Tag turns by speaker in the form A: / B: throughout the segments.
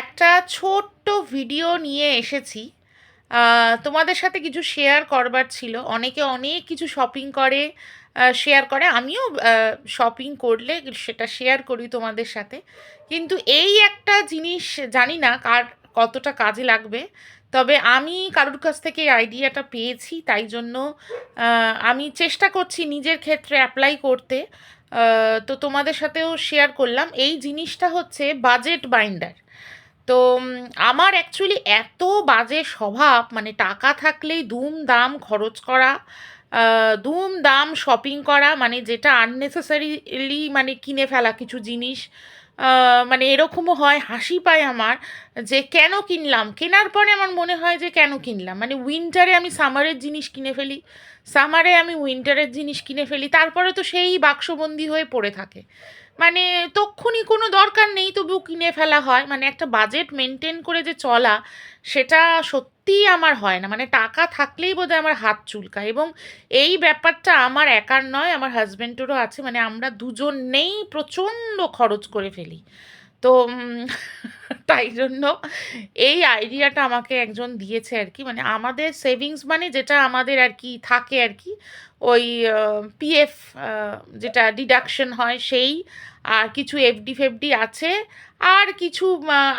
A: একটা ছোট্ট ভিডিও নিয়ে এসেছি। তোমাদের সাথে কিছু শেয়ার করবার ছিল। অনেকে অনেক কিছু শপিং করে শেয়ার করে। আমিও শপিং করলে সেটা শেয়ার করি তোমাদের সাথে। কিন্তু এই একটা জিনিস জানি না কার কতটা কাজে লাগবে। তবে আমি কারোর কাছ থেকে আইডিয়াটা পেয়েছি, তাই জন্য আমি চেষ্টা করছি নিজের ক্ষেত্রে অ্যাপ্লাই করতে। তো তোমাদের সাথেও শেয়ার করলাম। এই জিনিসটা হচ্ছে বাজেট বাইন্ডার তো আমার অ্যাকচুয়ালি এত বাজে স্বভাব মানে টাকা থাকলেই দুম দাম খরচ করা দুম দাম শপিং করা মানে যেটা আননেসেসারিলি মানে কিনে ফেলা কিছু জিনিস মানে এরকমও হয়, হাসি পায় আমার যে কেন কিনলাম? কেনার পরে আমার মনে হয় যে কেন কিনলাম? মানে উইন্টারে আমি সামারের জিনিস কিনে ফেলি সামারে আমি উইন্টারের জিনিস কিনে ফেলি, তারপরে তো সেই বাক্সবন্দি হয়ে পড়ে থাকে। মানে তক্ষুনি কোনো দরকার নেই তবুও কিনে ফেলা হয়। মানে একটা বাজেট মেনটেন করে যে চলা, সেটা সত্যিই আমার হয় না। মানে টাকা থাকলেই বোধহয় আমার হাত চুলকায় এবং এই ব্যাপারটা আমার একার নয়, আমার হাজব্যান্ডেরও আছে। মানে আমরা দুজন নেই প্রচণ্ড খরচ করে ফেলি। তো তাই জন্য এই আইডিয়াটা আমাকে একজন দিয়েছে আর কি। মানে আমাদের সেভিংস মানে যেটা আমাদের আর কি থাকে আর কি, ওই পিএফ যেটা ডিডাকশন হয় সেই, আর কিছু এফডি ফেফডি আছে, আর কিছু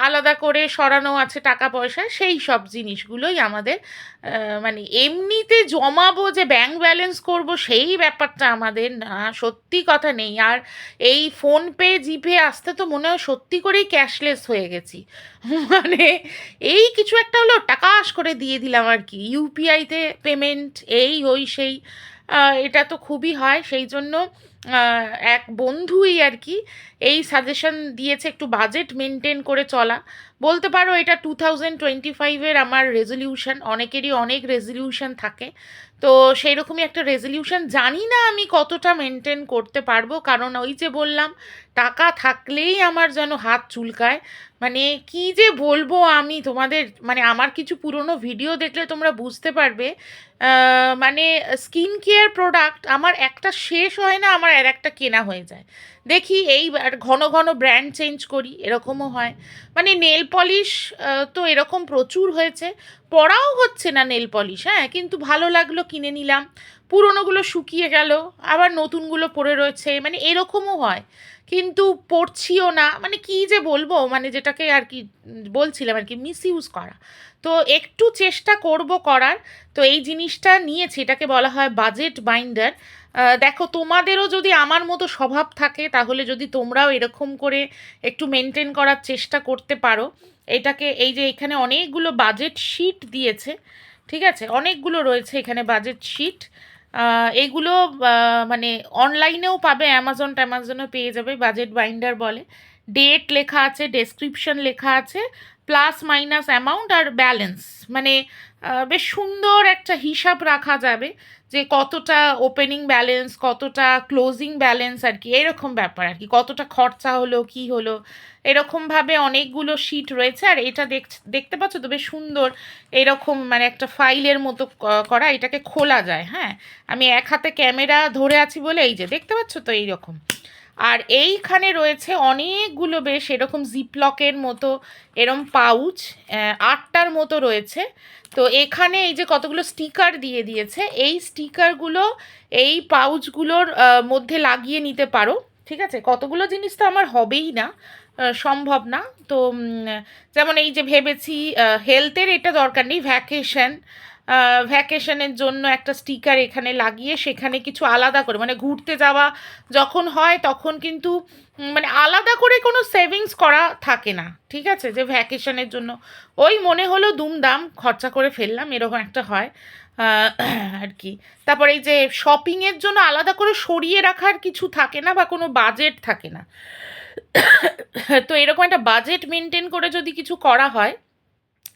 A: আলাদা করে সরানো আছে টাকা পয়সা, সেই সব জিনিসগুলোই আমাদের মানে এমনিতে জমাবো যে ব্যাংক ব্যালেন্স করব সেই ব্যাপারটা আমাদের না, সত্যি কথা নেই। আর এই ফোনপে জিপে আসতে তো মনে হয় সত্যি করেই ক্যাশলেস হয়ে গেছি। মানে এই কিছু একটা হলো টাকাশ করে দিয়ে দিলাম আর কি। ইউপিআইতে পেমেন্ট এই ওই সেই এটা তো খুবই হয়। সেই জন্য এক বন্ধুই আর কি এই সাজেশন দিয়েছে একটু বাজেট মেনটেন করে চলা। বলতে পারো এটা টু থাউজেন্ড টোয়েন্টি ফাইভের আমার রেজলিউশন অনেকেরই অনেক রেজলিউশন থাকে। তো সেই রকমই একটা রেজলিউশন জানি না আমি কতটা মেনটেন করতে পারব, কারণ ওই যে বললাম, টাকা থাকলেই আমার যেন হাত চুলকায়। মানে কি যে বলব আমি তোমাদের মানে আমার কিছু পুরনো ভিডিও দেখলে তোমরা বুঝতে পারবে। মানে স্কিন কেয়ার প্রোডাক্ট আমার একটা শেষ হয় না, আমার আর একটা কেনা হয়ে যায়। দেখি এই ঘন ঘন ব্র্যান্ড চেঞ্জ করি, এরকমও হয়। মানে নেল পলিশ তো এরকম প্রচুর হয়েছে। পড়াও হচ্ছে না নেল পলিশ হ্যাঁ? কিন্তু ভালো লাগল, কিনে নিলাম। পুরনোগুলো শুকিয়ে গেল, আবার নতুনগুলো পড়ে রয়েছে মানে এরকমও হয়। কিন্তু পড়ছিও না মানে কি যে বলব মানে যেটাকে আর কি বলছিলাম আর কি মিস ইউজ করা। তো একটু চেষ্টা করব করার, তো এই জিনিসটা নিয়েছি, এটাকে বলা হয় বাজেট বাইন্ডার দেখো, তোমাদেরও যদি আমার মতো স্বভাব থাকে, তাহলে যদি তোমরাও এরকম করে একটু মেনটেন করার চেষ্টা করতে পারো। এটাকে, এই যে এখানে অনেকগুলো বাজেট শিট দিয়েছে, ঠিক আছে? অনেকগুলো রয়েছে এখানে বাজেট শিট এগুলো মানে অনলাইনেও পাবে অ্যামাজন ট্যামাজনও পেয়ে যাবে বাজেট বাইন্ডার বলে। ডেট লেখা আছে ডেসক্রিপশন লেখা আছে প্লাস মাইনাস অ্যামাউন্ট আর ব্যালেন্স মানে বেশ সুন্দর একটা হিসাব রাখা যাবে যে কতটা ওপেনিং ব্যালেন্স কতটা ক্লোজিং ব্যালেন্স আর কি, এরকম ব্যাপার আর কি। কতটা খরচা হলো, কি হলো, এরকমভাবে অনেকগুলো শিট রয়েছে আর এটা দেখ, দেখতে পাচ্ছ তো বেশ সুন্দর এরকম মানে একটা ফাইলের মতো করা, এটাকে খোলা যায় হ্যাঁ? আমি এক হাতে ক্যামেরা ধরে আছি বলে এই যে, দেখতে পাচ্ছ তো এইরকম। আর এইখানে রয়েছে অনেকগুলো বেশ এরকম জিপলকের মতো, এরম পাউচ আটটার মতো রয়েছে। তো এখানে এই যে কতগুলো স্টিকার দিয়ে দিয়েছে, এই স্টিকারগুলো এই পাউচগুলোর মধ্যে লাগিয়ে নিতে পারো, ঠিক আছে? কতগুলো জিনিস তো আমার হবেই না সম্ভব না। তো যেমন এই যে ভেবেছি হেলথের এটা দরকার নেই ভ্যাকেশন ভ্যাকেশনের জন্য একটা স্টিকার এখানে লাগিয়ে সেখানে কিছু আলাদা করে মানে ঘুরতে যাওয়া যখন হয় তখন কিন্তু মানে আলাদা করে কোনো সেভিংস করা থাকে না, ঠিক আছে? যে ভ্যাকেশনের জন্য। ওই মনে হলো দুমদাম, খরচা করে ফেললাম, এরকম একটা হয়। আর কি। তারপরে এই যে শপিংয়ের জন্য আলাদা করে সরিয়ে রাখার কিছু থাকে না বা কোনো বাজেট থাকে না। তো এরকম একটা বাজেট মেনটেন করে যদি কিছু করা হয়,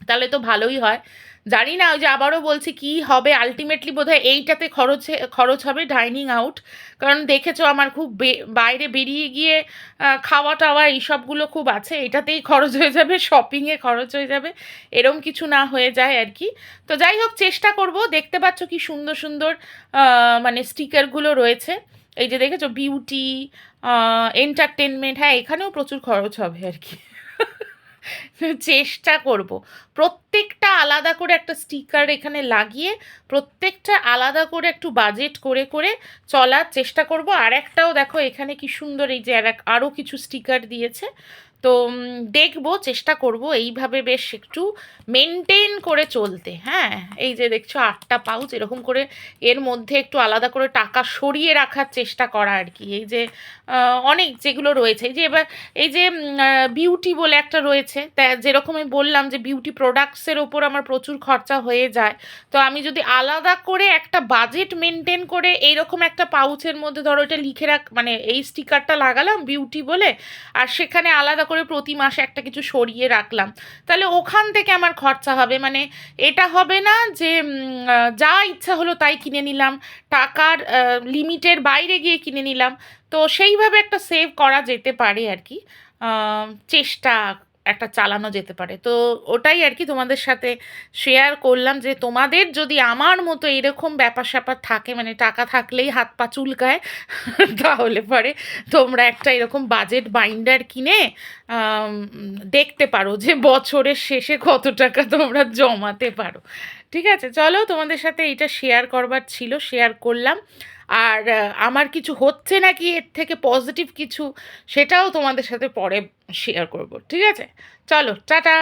A: তাহলে তো ভালোই হয়। জানি না, ওই যে আবারও বলছি কি হবে আলটিমেটলি বোধহয় এইটাতে খরচে খরচ হবে ডাইনিং আউট কারণ দেখেছ আমার খুব বাইরে বেরিয়ে গিয়ে খাওয়া টাওয়া এইসবগুলো খুব আছে, এটাতেই খরচ হয়ে যাবে শপিংয়ে খরচ হয়ে যাবে, এরম কিছু না হয়ে যায় আর কি। তো যাই হোক, চেষ্টা করব, দেখতে পাচ্ছ কি সুন্দর সুন্দর মানে স্টিকারগুলো রয়েছে। এই যে দেখেছ বিউটি এন্টারটেনমেন্ট হ্যাঁ এখানেও প্রচুর খরচ হবে আর কি। চেষ্টা করব। প্রত্যেকটা আলাদা করে একটা স্টিকার এখানে লাগিয়ে প্রত্যেকটা আলাদা করে একটু বাজেট করে করে চলার চেষ্টা করব। আর একটাও দেখো এখানে কি সুন্দর এই যে আর আরও কিছু স্টিকার দিয়েছে। তো দেখব, চেষ্টা করব এইভাবে বেশ একটু মেনটেন করে চলতে হ্যাঁ? এই যে দেখছ, আটটা পাউচ এরকম করে এর মধ্যে একটু আলাদা করে টাকা সরিয়ে রাখার চেষ্টা করা আর কি। এই যে অনেক যেগুলো রয়েছে, এই যে এবার, এই যে বিউটি বলে একটা রয়েছে, তা যেরকম আমি বললাম যে বিউটি প্রোডাক্টসের ওপর আমার প্রচুর খরচা হয়ে যায়, তো আমি যদি আলাদা করে একটা বাজেট মেনটেন করে এইরকম একটা পাউচের মধ্যে ধরো এটা লিখে রাখ মানে এই স্টিকারটা লাগালাম বিউটি বলে, আর সেখানে আলাদা করে প্রতি মাসে একটা কিছু সরিয়ে রাখলাম। তাহলে ওখান থেকে আমার খরচা হবে। মানে এটা হবে না যে যা ইচ্ছা হলো তাই কিনে নিলাম। টাকার লিমিটের বাইরে গিয়ে কিনে নিলাম। তো সেইভাবে একটা সেভ করা যেতে পারে আর কি। চেষ্টা একটা চালানো যেতে পারে। তো ওটাই আর কি তোমাদের সাথে শেয়ার করলাম যে তোমাদের যদি আমার মতো এরকম ব্যাপার স্যাপার থাকে মানে টাকা থাকলেই হাত পা চুলকায়, তাহলে পরে তোমরা একটা এরকম বাজেট বাইন্ডার কিনে দেখতে পারো যে বছরের শেষে কত টাকা তোমরা জমাতে পারো। ঠিক আছে, চলো তোমাদের সাথে এটা শেয়ার করবার ছিল শেয়ার করলাম। আর আমার কিছু হচ্ছে নাকি এর থেকে পজিটিভ কিছু, সেটাও তোমাদের সাথে পরে শেয়ার করব, ঠিক আছে? চলো, টাটা!